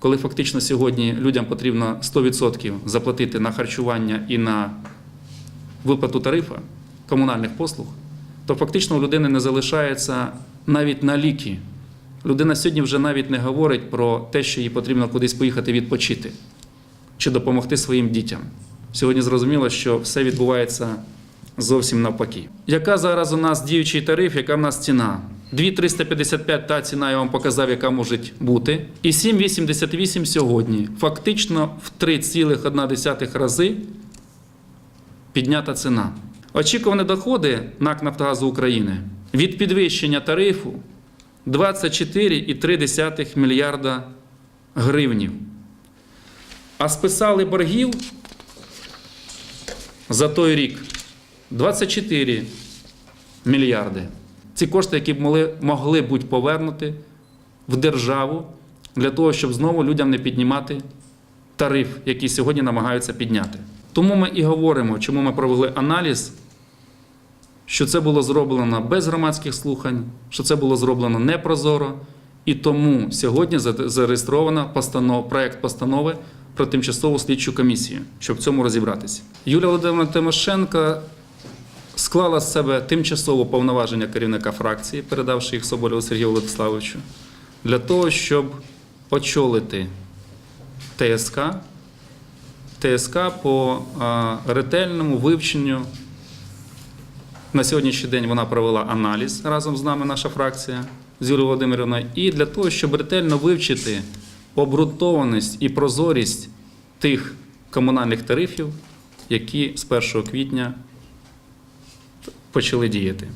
коли фактично сьогодні людям потрібно 100% заплатити на харчування і на виплату тарифа комунальних послуг, то фактично у людини не залишається навіть на ліки. Людина сьогодні вже навіть не говорить про те, що їй потрібно кудись поїхати відпочити чи допомогти своїм дітям. Сьогодні зрозуміло, що все відбувається зовсім навпаки. Яка зараз у нас діючий тариф, яка в нас ціна? 2,355 та ціна я вам показав, яка може бути. І 7,88 сьогодні. Фактично в 3,1 рази піднята ціна. Очікувані доходи НАК Нафтогазу України від підвищення тарифу 24,3 мільярда гривнів. А списали боргів за той рік 24 мільярди. Ці кошти, які б могли, могли бути повернуті в державу для того, щоб знову людям не піднімати тариф, який сьогодні намагаються підняти. Тому ми і говоримо, чому ми провели аналіз, що це було зроблено без громадських слухань, що це було зроблено непрозоро, і тому сьогодні за- зареєстровано постанов, проект постанови про тимчасову слідчу комісію, щоб в цьому розібратися. Юлія Володимирівна Тимошенко склала з себе тимчасово повноваження керівника фракції, передавши їх Соболєву Сергію Владиславовичу, для того, щоб очолити ТСК, ТСК по ретельному вивченню. На сьогоднішній день вона провела аналіз разом з нами, наша фракція з Юлією Володимирівною, і для того, щоб ретельно вивчити обґрунтованість і прозорість тих комунальних тарифів, які з 1 квітня почали діяти.